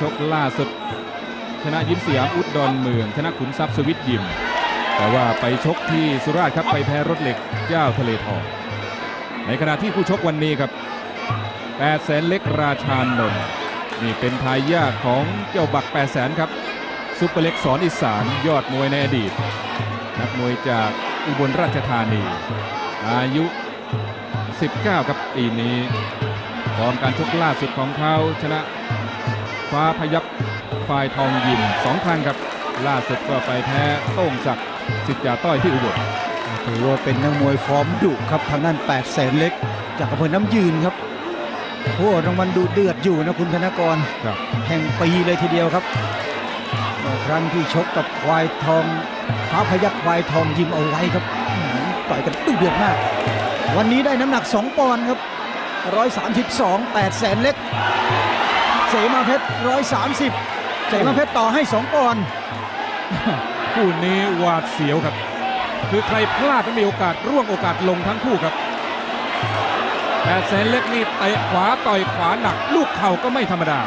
ชกล่าสุด ชนะยิ้มสยามอุดรเมือง ชนะขุนทรัพย์สวิตยิม แต่ว่าไปชกที่สุราษฎร์ครับไปแพ้รถเหล็กเจ้าทะเลทองในขณะที่ผู้ชกวันนี้ครับ8แสนเล็กราชานนท์นี่เป็นทายาทของเจ้าบัก8แสนครับซุปเปอร์เล็กสอนอีสานยอดมวยในอดีต นักมวยจากอุบลราชธานี อายุ 19 ครับปีนี้ฟอร์มการชกล่าสุดของเขาชนะ ฟ้าพยับฝ่ายทองยิมสองครั้งครับ ล่าสุดก็ไปแพ้โต้งศักดิ์สิทธิ์จ่าต้อยที่อุบลถือว่าเป็นนักมวยฟอร์มดุครับทางด้าน8 0 0แสนเล็ก จากอำเภอน้ำยืนครับโอ้รางวัลดูเดือดอยู่นะคุณธนกรครับแห่งปีเลยทีเดียวครับเมื่อครั้งที่ชกกับควายทองฟ้าพยักควายทองยิมเอาไว้ครับอื้อหือต่อยกันดุเดือดมาก วันนี้ได้น้ำหนัก 2 ปอนด์ครับ 132 8แสนเล็ก เสมาเพชร130เสมาเพชรต่อให้2ปอนด์คู่นี้หวาดเสียวครับ คือใครพลาดก็มีโอกาสร่วงโอกาสลงทั้งคู่ครับแต่แสนเล็กนี่เตะขวาต่อยขวาหนัก ลูกเข่าก็ไม่ธรรมดา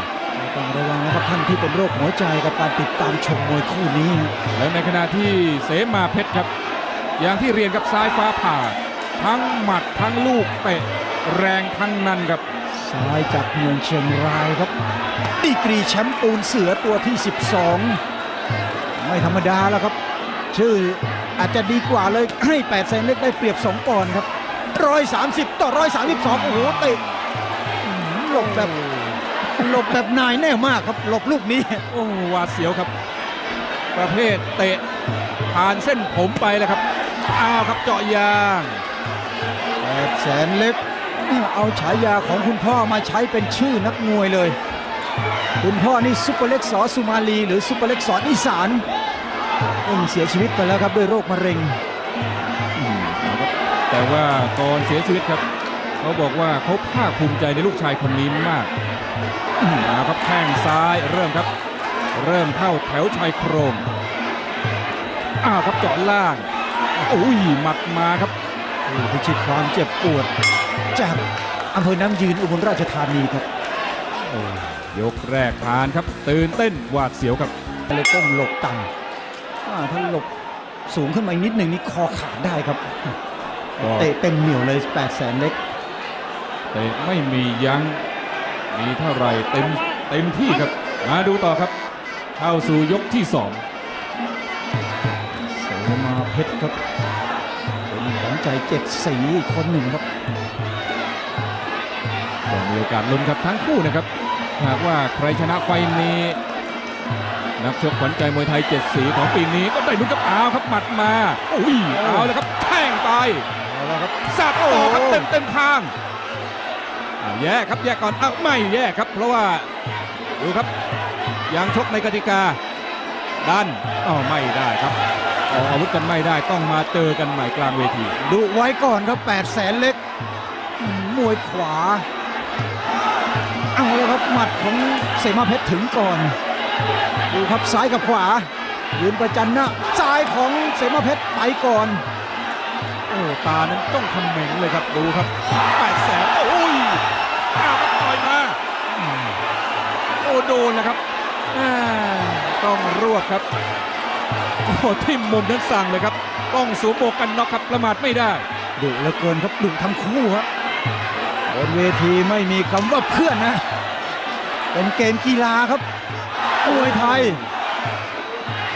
ต้องระวังนะครับท่านที่เป็นโรคหัวใจกับการติดตามชมมวยคู่นี้ฮะแล้วในขณะที่เสมาเพชรครับ อย่างที่เรียนกับซ้ายฟ้าผ่า ทั้งหมัดทั้งลูกเตะแรงทั้งนั้นครับ ซ้ายจากเมืองเชียงรายครับดีกรีแชมป์ปูนเสือตัวที่ 12 ไม่ธรรมดาแล้วครับ ชื่ออาจจะดีกว่าเลยให้8แสนเล็กได้เปรียบ 2ปอนด์ครับ 130 ต่อ 132 โอ้โหเตะอื้อหือหลบแบบหลบแบบนายแน่มากครับ หลบลูกนี้ โอ้หวาดเสียวครับ ประเภทเตะผ่านเส้นผมไปแล้วครับ อ้าวครับเจาะยาง8แสนเล็ก เอาฉายาของคุณพ่อมาใช้เป็นชื่อนักมวยเลย คุณพ่อนี่ซุปเปอร์เล็กสอสุมาลี หรือซุปเปอร์เล็กสอนอีสานเองเสียชีวิตไปแล้วครับด้วยโรคมะเร็ง แต่ว่าก่อนเสียชีวิตครับ เขาบอกว่าเขาภาคภูมิใจในลูกชายคนนี้มากอืมาครับแข้งซ้ายเริ่มครับ เริ่มเข้าแถวชายโครงอ้าวครับเจาะล่างอุ้ยหมัดมาครับ พิชิตความเจ็บปวด จากอำเภอน้ำยืนอุบลราชธานีครับโอ้ยกแรกผ่านครับ ตื่นเต้นหวาดเสียวครับเลยก้มหลบต่ำอ่าถ้าหลบสูงขึ้นมาอีกนิดหนึ่งนี่คอขาดได้ครับก็เตะเต็มเหนียวเลย8แสนเล็กเตะไม่มียัง้งมีเท่าไหรเต็มเต็มที่ครับ มาดูต่อครับ เข้าสู่ยกที่สองเสมาเพชรครับ เป็นขวัญใจเจ็ดสีอีกคนหนึ่งครับก็มีโอกาสลุ้นครับทั้งคู่นะครับ หากว่าใครชนะไฟล์นี้ นักชกขวัญใจมวยไทยเจ็ดสีของปีนี้ก็ได้ลุ้นกับเอาครับหมัดมาอุ้ยเอาแล้วครับแท่งไปเอาละครับสับต่อครับโอ้เต็มเต็มทางอ่าแยกครับแยกก่อนอ้าวไม่แยกครับ เพราะว่าดูครับยังชกในกติกาดันอ๋อไม่ได้ครับ ออกอาวุธกันไม่ได้ต้องมาเจอกันใหม่กลางเวที ดูไว้ก่อนครับ8แสนเล็กอืมมวยขวา เอาแล้วครับหมัดของเสมาเพชรถึงก่อน ดูครับซ้ายกับขวา ยืนประจันหน้าซ้ายของเสมาเพชรไปก่อนโอ้ตานั้นต้องคำเหม็งเลยครับดูครับแปดแสนโอ้ยอ้าวครับต่อยมาอืมโอ้โดนแล้วครับอ่าต้องรวบครับ โอ้ทิ่มมุมนั้นสั่งเลยครับ ต้องสวมหมวกกันน็อกครับประมาทไม่ได้ดุเหลือเกินครับดุทั้งคู่ครับบนเวทีไม่มีคำว่าเพื่อนนะ เป็นเกมกีฬาครับมวยไทย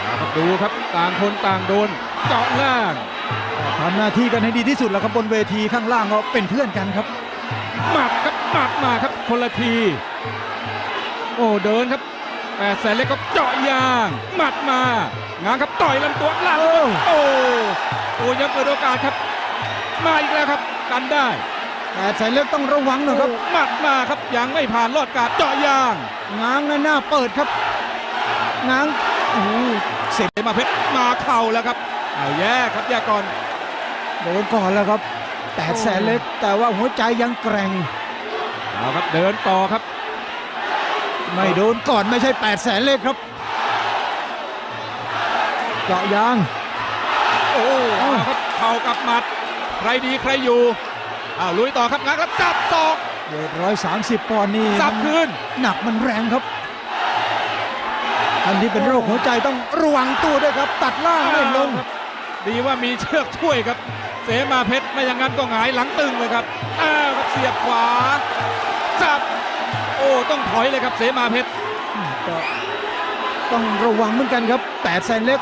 เอาครับดูครับต่างคนต่างโดนเจาะล่างทำหน้าที่กันให้ดีที่สุดแล้วครับบนเวทีข้างล่างก็เป็นเพื่อนกันครับหมัดครับหมัดมาครับคนละที โอ้เดินครับ แปดแสนเล็กก็เจาะยาง หมัดมา งานครับต่อยลำตัวหลังโอ้โอ้ยังเปิดโอกาสครับ มาอีกแล้วครับ กันได้แต่แสนเล็กต้องระวังหนะครับ หมัดมาครับยังไม่ผ่านลอดการเจาะยาง ง้างหน้าเปิดครับ ง้างโอ้โหเสร็จมาเพชรมาเข่าแล้วครับเอาแยกครับแยกก่อนโดนก่อนแล้วครับ แต่แสนเล็กแต่ว่าหัวใจยังแกร่งเอาครับเดินต่อครับ ไม่โดนก่อนไม่ใช่8ปดแสนเล็กครับเจาะยาง โอ้เอาครับเข่ากับหมัด ใครดีใครอยู่อ้าวลุยต่อครับงัดครับจับศอกเวทร้อยสามสิบปอนด์นี่สับมันคืนหนักมันแรงครับท่านที่เป็นโรคหัวใจต้องระวังตัวด้วยครับ ตัดล่างไม่ลงดีว่ามีเชือกช่วยครับ เสมาเพชรไม่อย่างนั้นก็หงายหลังตึงเลยครับอ้าวครับเสียบขวาจับ โอ้ต้องถอยเลยครับเสมาเพชรก็ต้องระวังเหมือนกันครับแปดแสนเล็ก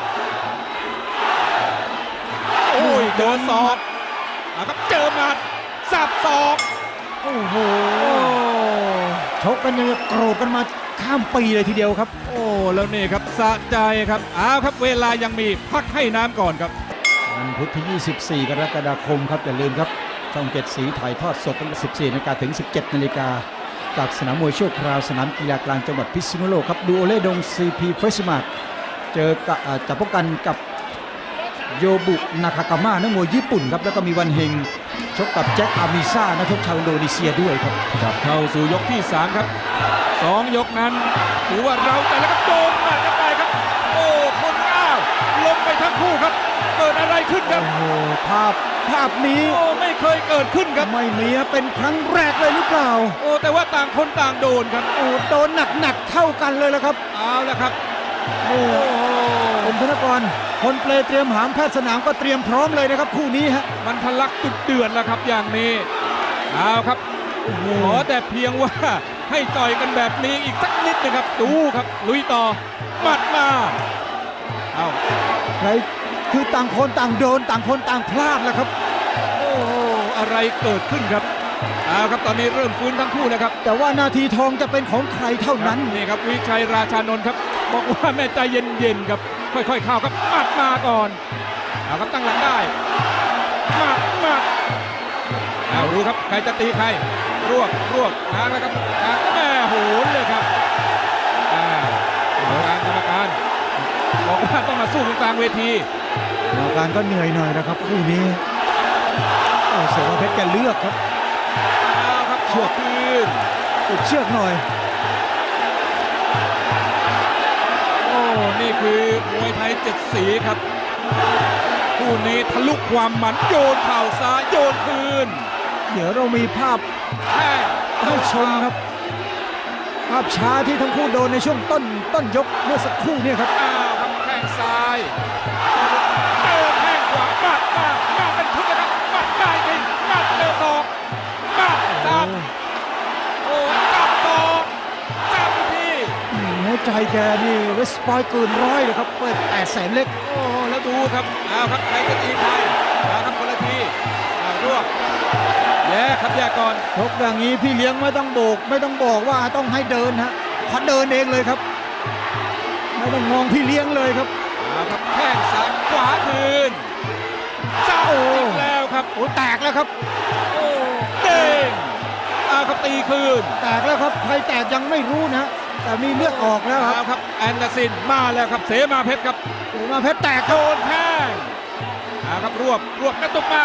โอ้ยเจอศอกอะครับเจอหมัดสับศอกโอ้โหชกกันยังโกรธกันมาข้ามปีเลยทีเดียวครับ โอ้แล้วนี่ครับสะใจครับอ้าวครับเวลายังมีพักให้น้ำก่อนครับวันพุธที่ 24 กรกฎาคมครับอย่าลืมครับช่องเจ็ดสีถ่ายทอดสดตั้งแต่ 14นาฬิกาถึง 17นาฬิกา จากสนามมวยชั่วคราวสนามกีฬากลางจังหวัดพิษณุโลกครับดูโอเล่ดงซีพีเฟสมาร์เจอกับจับพบกันกับโยบุนาคากาม่านักมวยญี่ปุ่นครับแล้วก็มีวันเฮงชกกับแจ็คอามิซ่านักชกชาวอินโดนีเซียด้วยครับครับเข้าสู่ยกที่ 3 ครับสองยกนั้นถือว่าเราแต่ละก็โดนหมัดกันไปครับ โอ้คนอ้าวลงไปทั้งคู่ครับ อะไรขึ้นครับ โอ้โหภาพภาพนี้โอ้ไม่เคยเกิดขึ้นครับ ไม่มีเป็นครั้งแรกเลยหรือเปล่า โอ้แต่ว่าต่างคนต่างโดนครับโอ้โดนหนักๆเท่ากันเลยละครับเอาละครับโอ้โอ้โหผมธนกรคนเปลเตรียมหามแพทย์สนามก็เตรียมพร้อมเลยนะครับคู่นี้ฮะมันทะลักตุดเดือดแล้วครับอย่างนี้เอาครับขอแต่เพียงว่าให้ต่อยกันแบบนี้อีกสักนิดนะครับดูครับลุยต่อหมัดมาเอาใคร คือต่างคนต่างโดนต่างคนต่างพลาดแล้วครับ โอ้โหอะไรเกิดขึ้นครับเอาครับตอนนี้เริ่มฟื้นทั้งคู่นะครับแต่ว่านาทีทองจะเป็นของใครเท่านั้น นี่ครับวิชัยราชานนท์ครับ บอกว่าแม่ใจเย็นๆครับ ค่อยๆเข้าครับหมัดมาก่อนเอาครับตั้งหลังได้หมัดหมัดเอาดูครับใครจะตีใครรวบรวบทางแล้วครับทางแม่โหนเลยครับอ่ากรรมการกรรมการบอกว่าต้องมาสู้กันกลางเวที กรรมการก็เหนื่อยหน่อยนะครับคู่นี้โอ้เสือเพชรแกเลือกครับเอาครับเชืเชืออกกคืนอุดเชือกหน่อย โอ้นี่คือมวยไทยเจ็ดสีครับคู่นี้ทะลุความหมันโยนเข่าซ้ายโยนคืน เดี๋ยวเรามีภาพแข้งให้ชมครับ ภาพช้าที่ทั้งคู่โดนในช่วงต้นต้นยกเมื่อสักครู่เนี่ยครับอ้าวครับแข้งซ้าย ใจแกนี่เวสปอยเกินร้อยเลยครับ เปิดแปดแสนเล็ก โอ้แล้วดูครับอ้าวครับใครจะตีใครอ้าวครับคนละทีอ้าวรวบแยกครับแยกก่อนชกอย่างนี้พี่เลี้ยงไม่ต้องโบก ไม่ต้องบอกว่าต้องให้เดินฮะเขาเดินเองเลยครับ ไม่ต้องมองพี่เลี้ยงเลยครับอ้าวครับแข้งซ้ายขวาคืนจับโอ้อีกแล้วครับโอ้แตกแล้วครับโอ้เด้งอ้าวครับตีคืน แตกแล้วครับใครแตกยังไม่รู้นะ แต่มีเลือดออกแล้วครับอ้าวครับ แอนเดอร์สินมาแล้วครับ เสมาเพชรครับโอ้มาเพชรแตกคโดรับนแข้งอ้าวครับรวบรวบกระตุกมา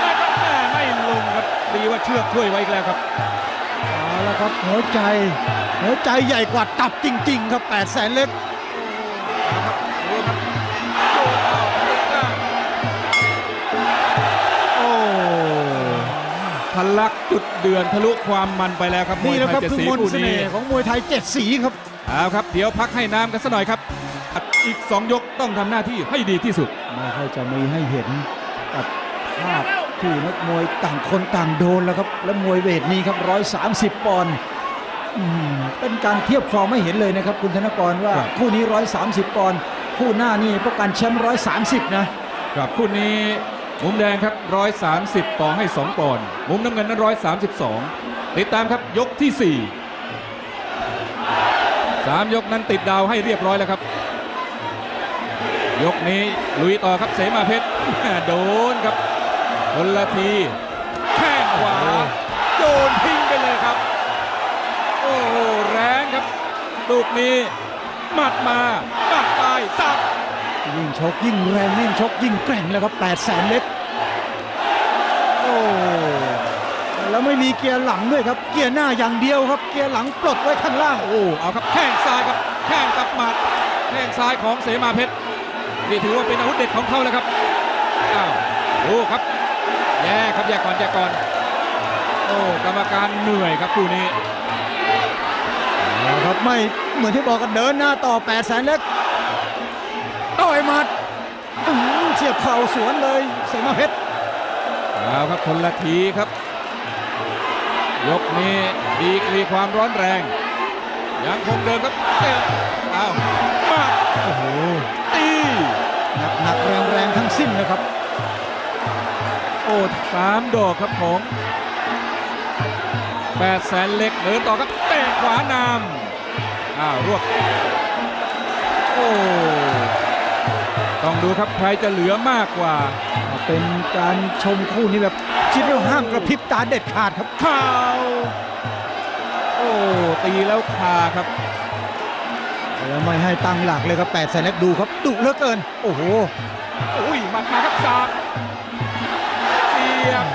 แล้วก็แม่ไม่ลงครับดีว่าเชือกช่วยไว้อีกแล้วครับเอาละครับหัวใจหัวใจใหญ่กว่าตับจริง ๆ ครับแปดแสนเล็ก ลักจุดเดือนทะลุความมันไปแล้วครับมวนี่ยแหละไทครัยบเจ็ดคือสีมนต์คู่เสนี้น่ห์ของมวยไทยเจ็ดสีครับ เอาครับ เดี๋ยวพักให้น้ำกันสักหน่อยครับ อีก 2 ยกต้องทำหน้าที่ให้ดีที่สุด ไม่ค่อยจะมีให้เห็นกับภาพที่นักมวยต่างคนต่างโดนแล้วครับ และมวยเวทนี้ครับ 130 ปอนด์อืมเป็นการเทียบฟอร์มไม่เห็นเลยนะครับ คุณธนกรว่าครับ คู่นี้ 130 ปอนด์คู่หน้านี่ป้องกันแชมป์130 นะ ครับคู่นี้ มุมแดงครับ 130 ต่อให้ 2ปอนด์มุมน้ำเงินนั้น 132 ติดตามครับยกที่ 4 3 ยกนั้นติดดาวให้เรียบร้อยแล้วครับ ยกนี้ลุยต่อครับเสมาเพชร โดนครับคนละทีแข้งขวา โดนทิ้งไปเลยครับ โอ้โหแรงครับ ลูกนี้หมัดมาหมัดไปจับ ยิ่งชกยิ่งแรงยิ่งชกยิ่งแกร่งแล้วครับ8แสนเล็กโอ้แล้วไม่มีเกียร์หลังด้วยครับ เกียร์หน้าอย่างเดียวครับ เกียร์หลังปลดไว้ข้างล่างโอ้เอาครับแข้งซ้ายครับแข้งกับหมัดแข้งซ้ายของเสมาเพชรนี่ถือว่าเป็นอาวุธเด็ดของเขาแล้วครับอ้าวดูครับแยกครับแยกก่อนแยกก่อนโอ้กรรมการเหนื่อยครับคู่นี้เเอาครับไม่เหมือนที่บอกกันเดินหน้าต่อ8ปดแสนเล็ก ต่อยหมัดเฉียบเข่าสวนเลยเสมาเพชรเอาครับคนละทีครับ ยกนี้ดีกรีความร้อนแรง ยังคงเดินครับเตะอ้าวมาโอ้โหตีหนักหนักแรงแรงทั้งสิ้นนะครับ โอ้สามดอกครับของแปดแสนเล็กเดินต่อครับเตะขวานำอ้าวรวบโอ้ ต้องดูครับใครจะเหลือมากกว่า เป็นการชมคู่นี้แบบคิดว่าห้ามกระพริบตาเด็ดขาดครับข่าวโอ้ตีแล้วคาครับแล้วไม่ให้ตั้งหลักเลยครับ8ปดแสนเล็กดูครับดุเหลือเกิน โอ้โหอุ้ยหมัดมาครับสาบเสียบ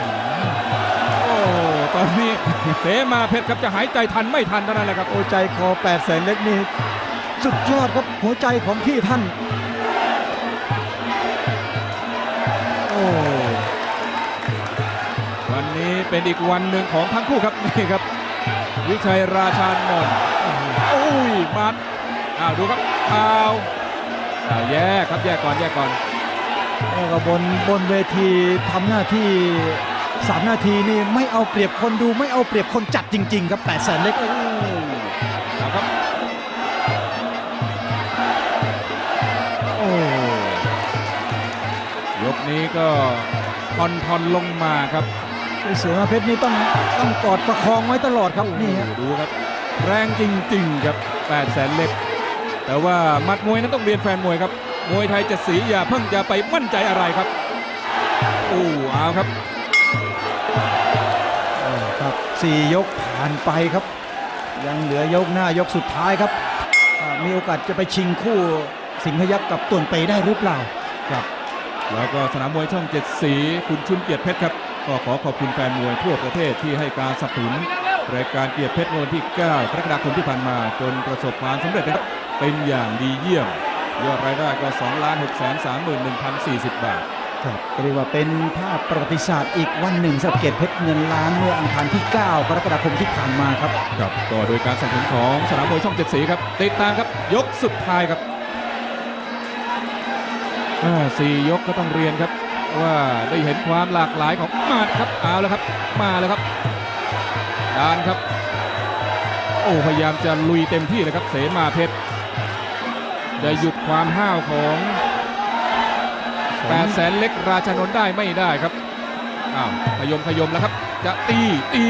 โอ้ตอนนี้เสมาเพชรครับจะหายใจทันไม่ทันเท่านั้นแหละครับโอ้ใจคอ8ปดแสนเล็กนี่สุดยอดครับหัวใจของพี่ท่าน เป็นอีกวันหนึ่งของทั้งคู่ครับนี่ครับ วิชัยราชานนท์โอ้ยมัดอ้าวดูครับข่าวอ้าวแยกครับแยกก่อนแยกก่อนแล้วก็บนบนเวทีทำหน้าที่สามนาทีนี่ไม่เอาเปรียบคนดูไม่เอาเปรียบคนจัดจริง ๆ ครับ8ปดแสนเล็กเอาครับโอ้ยกนี้ก็ทอนทอนลงมาครับ เสือมาเพชรนี่ต้องต้องกอดประคองไว้ตลอดครับนี่ฮะดูครับ แรงจริง ๆ ครับ8แสนเล็ก แต่ว่ามัดมวยนั้นต้องเรียนแฟนมวยครับ มวยไทยจะสีอย่าเพิ่งจะไปมั่นใจอะไรครับโอ้เอาครับครับสี่ยกผ่านไปครับ ยังเหลือยกหน้ายกสุดท้ายครับอ่ามีโอกาสจะไปชิงคู่สิงห์พยักษ์กับต่วนเปได้หรือเปล่าครับแล้วก็สนามมวยช่องเจ็ดสีคุณชุนเกียรติเพชรครับ ก็ขอขอบคุณแฟนมวยทั่วประเทศที่ให้การสนับสนุนรายการเกียรติเพชรเมื่อวันที่ 9 กรกฎาคมที่ผ่านมาจนประสบความสำเร็จนะครับเป็นอย่างดีเยี่ยม ยอดรายได้ก็2ล้าน6 3 1 1 0 4 0 บาทครับก็เรียกว่าเป็นภาพประวัติศาสตร์อีกวันหนึ่งสำหรับเกียรติเพชรเงินล้านเมื่ออังคารที่ 9 กรกฎาคมที่ผ่านมาครับครับก็โดยการสนับสนุนของสนามมวยช่องเจ็ดสีครับติดตามครับยกสุดท้ายครับอ่าสี่ยกก็ต้องเรียนครับ ว่าได้เห็นความหลากหลายของมาดครับเอาแล้วครับ มาแล้วครับดานครับ โอ้พยายามจะลุยเต็มที่เลยครับ เสมาเพชรจะหยุดความห้าวของแปดแสนเล็กราชานนท์ได้ไม่ได้ครับอ้าวขยมขยมแล้วครับ จะตีตี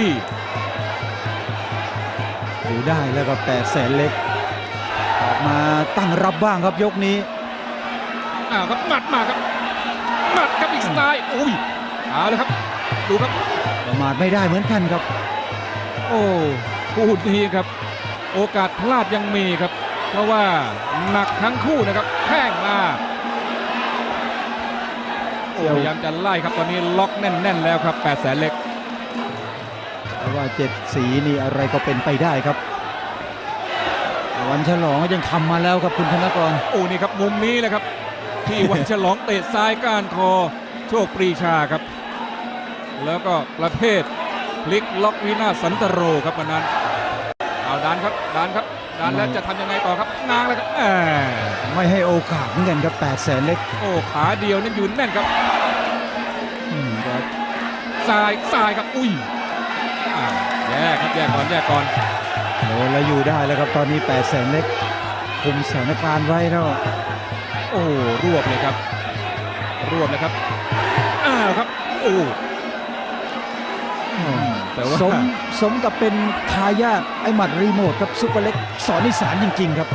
ดูได้แล้วก็8 0 0แสนเล็กออกมาตั้งรับบ้างครับยกนี้อ้าวครับหมัดมาครับห มัดครับอีกสไตล์อุ้ยเอาเลยครับ ดูครับประมาทไม่ได้เหมือนกันครับ โอ้คู่นี้ครับ โอกาสพลาดยังมีครับ เพราะว่าหนักทั้งคู่นะครับแข้งมาโอ้พยายามจะไล่ครับตอนนี้ล็อกแน่น ๆ แล้วครับ8 0 0แสนเล็กเพราะว่าเจ็ดสีนี่อะไรก็เป็นไปได้ครับ วันฉลองก็ยังทำมาแล้วครับคุณธนกรโอ้นี่ครับมุมนี้แหละครับ ที่วันฉลองเตะซ้ายก้านคอโชคปรีชาครับ แล้วก็ประเภทพลิกล็อกวินาศสันตโรครับวันนั้นเอาดานครับดานครับดานแล้วจะทำยังไงต่อครับง้างแล้วครับแหมไม่ให้โอกาสเหมือนกันครับ8 0 0แสนเล็กโอ้ขาเดียวนี่ยืนแน่นครับอืมครับซ้ายซ้ายครับอุ้ยอ่าแยกครับแยกก่อนแยกก่อนโดนแล้วอยู่ได้แล้วครับตอนนี้8 0 0แสนเล็กคุมสถานการณ์ไว้แล้ว โอ้รวบเลยครับ รวบเลยครับอ้าวครับโอ้แต่ว่าสมสมกับเป็นทายาทไอหมัดรีโมทครับซุปเปอร์เล็กสอนนิสานจริง ๆ ครับ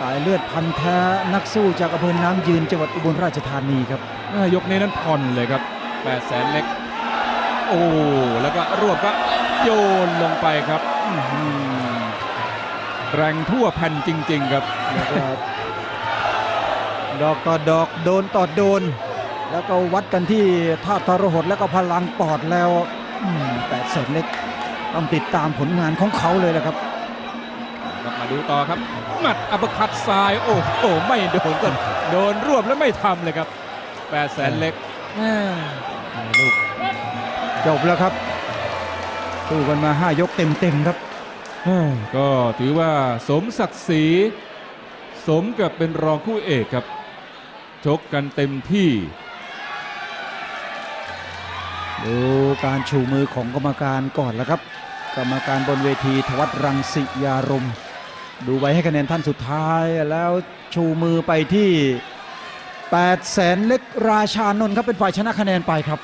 สายเลือดพันธุ์แท้นักสู้จากอำเภอน้ำยืนจังหวัดอุบลราชธานีครับอ่ายกนี้นั้นผ่อนเลยครับ8แสนเล็ก โอ้แล้วก็รวบก็โยนลงไปครับอื้อหือ แรงทั่วแผ่นจริง ๆ ครับแล้วก็ดอกต่อดอกโดนต่อโดน แล้วก็วัดกันที่ท่าทรหดแล้วก็พลังปอดแล้วแปดแสนเล็กต้องติดตามผลงานของเขาเลยแหละครับครับมาดูต่อครับหมัดอัปเปอร์คัดซ้ายโอ้โหไม่โดนก็โดนรวบแล้วไม่ทำเลยครับ8แสนเล็กแม่ลูกจบแล้วครับสู้กันมา 5 ยกเต็มๆครับเฮ้ย ก็ถือว่าสมศักดิ์ศรีสมกับเป็นรองคู่เอกครับ ชกกันเต็มที่ ดูการชูมือของกรรมการก่อนแล้วครับ กรรมการบนเวทีทวัตรังสิยารม ดูไว้ให้คะแนนท่านสุดท้ายแล้วชูมือไปที่8แสนเล็กราชานนท์ครับเป็นฝ่ายชนะคะแนนไปครับ